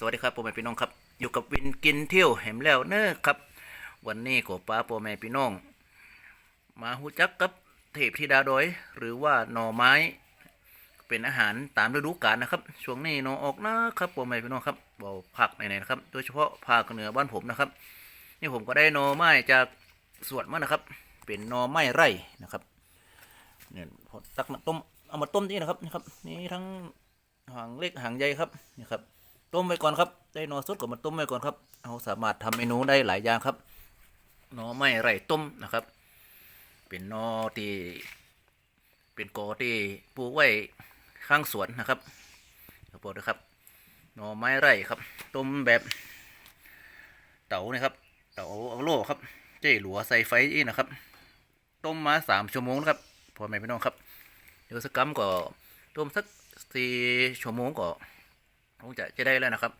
สวัสดีครับพ่อแม่พี่น้องครับ อยู่กับวินกินเที่ยวแหมแล้วเนอครับ วันนี้ก็ป้าพ่อแม่พี่น้อง มาหูจักกับเทพธิดาดอย หรือว่าหน่อไม้ เป็นอาหารตามฤดูกาลนะครับ ช่วงนี้หน่อออกนะครับพ่อแม่พี่น้องครับบ่ผักไหนๆนะครับ โดยเฉพาะภาคเหนือบ้านผมนะครับ นี่ผมก็ได้หน่อไม้จากสวนมานะครับ เป็นหน่อไม้ไร่นะครับเนี่ยตักมาต้มเอามาต้มนี่นะครับนี่ครับนี่ทั้งหางเล็กหางใหญ่ครับนี่ครับ ต้มไว้ก่อนครับได้นอสดก็มาต้มไว้ก่อนครับ เอาสามารถทำเมนูได้หลายอย่างครับนอไม้ไร่ต้มนะครับ เป็นนอที่เป็นกอที่ปลูกไว้ข้างสวนนะครับครับผมนะครับนอไม้ไร่ครับ ต้มแบบ เต๋านะครับเต๋าเอาโล่ครับ เจ๊หลัวใส่ไฟอีนะครับ ต้มมาสามชั่วโมงนะครับพอแม่พี่น้องครับ เดี๋ยวสักกัมก็ต้มสักสี่ชั่วโมงก็ คงจะจะได้แล้วนะครับ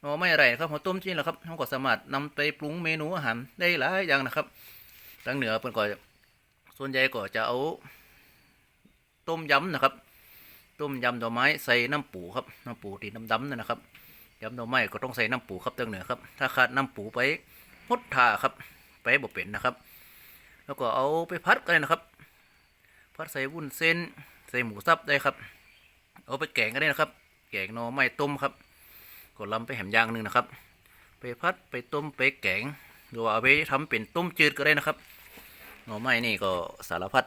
หน่อไม่อะไรครับหัวต้มจีนแหละครับเราก็สามารถนำไปปรุงเมนูอาหารได้หลายอย่างนะครับทางเหนือเพิ่นก็ส่วนใหญ่ก็จะเอาต้มยำนะครับ ต้มยำดอกไม้ใส่น้ำปูครับน้ำปูที่ดำๆนั่นนะครับยำดอกไม้ก็ต้องใส่น้ำปูครับทางเหนือครับ ถ้าขาดน้ำปูไปพดทาครับ ไปบ่เป็นนะครับ แล้วก็เอาไปพัดกันนะครับ พัดใส่วุ้นเส้น ใส่หมูสับได้ครับ เอาไปแกงก็ได้นะครับ กงนอไม้ต้มครับก็ลำไปแหมย่างหนึ่งนะครับ ไปพัดไปต้มไปแกงหรือว่าเอาไปทำเป็นต้มจืดก็ได้นะครับหน่อไม้นี่ก็สารพัด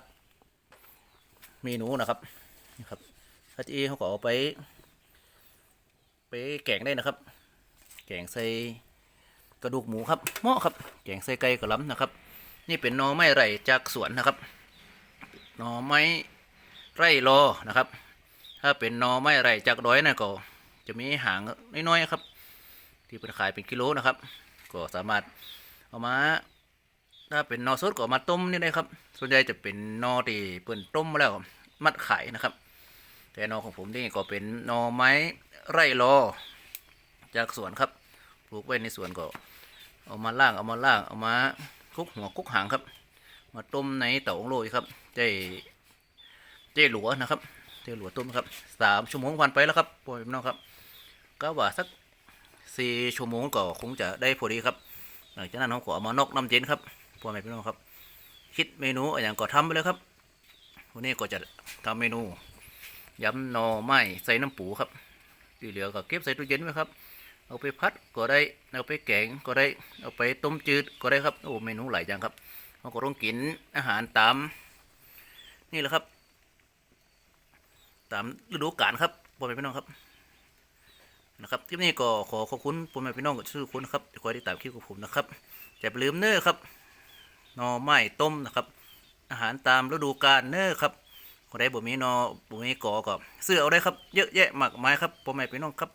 เมนูนะครับนี่ครับถ้าจีเขาก็เอาไป ไปแกงได้นะครับ แกงใส่กระดูกหมูครับเหมาะครับ แกงใส่ไก่กระล้ำนะครับ นี่เป็นหน่อไม้ไร่จากสวนนะครับหน่อไม้ไร่รอนะครับ ถ้าเป็นนอไม้ไรจากดอยนะก็จะมีหางน้อยๆครับ ที่เป็นขายเป็นกิโลนะครับ ก็สามารถเอามา ถ้าเป็นนอสดก็มาต้มนี่ได้ครับ ส่วนใหญ่จะเป็นนอที่เปิ่นต้มมาแล้วมัดขายนะครับ แต่นอของผมนี่ก็เป็นนอไม้ไร่รอจากสวนครับ ปลูกไว้ในสวนก็ เอามาล่างเอามาล่างเอามาคลุกหัวคลุกหางครับ มาต้มในเตาองโรยครับเจ้เจ้หลัวนะครับ จอหลวดต้มครับสามชั่วโมงวันไปแล้วครับพ่อแม่พี่น้องครับ ก็ว่าสักสี่ชั่วโมงก็คงจะได้พอดีครับหลังจากนั้นเราก็เอามานกน้ำเย็นครับพ่อแม่พี่น้องครับ คิดเมนูอะไรอย่างก็ทำไปเลยครับวันนี้ก็จะทำเมนูยำหน่อไม้ใส่น้ำปูครับที่เหลือก็เก็บใส่ตู้เย็นไว้ครับ เอาไปพัดก็ได้ เอาไปแกงก็ได้ เอาไปต้มจืดก็ได้ครับ โอ้ เมนูหลายอย่างครับเราก็ต้องกินอาหารตาม นี่แหละครับ ตามฤดูกาลครับพ่อแม่พี่น้องครับนะครับคลิปนี้ก็ขอขอบคุณพ่อแม่พี่น้องกับชื่อคุณครับที่คอยติดตามคลิปของผมนะครับอย่าไปลืมเน้อครับหน่อไม้ต้มนะครับ อาหารตามฤดูกาลเน้อครับคนใดบ่มีนอบ่มีกอก็ซื้อเอาได้ครับ เยอะแยะมากมายครับพ่อแม่พี่น้องครับ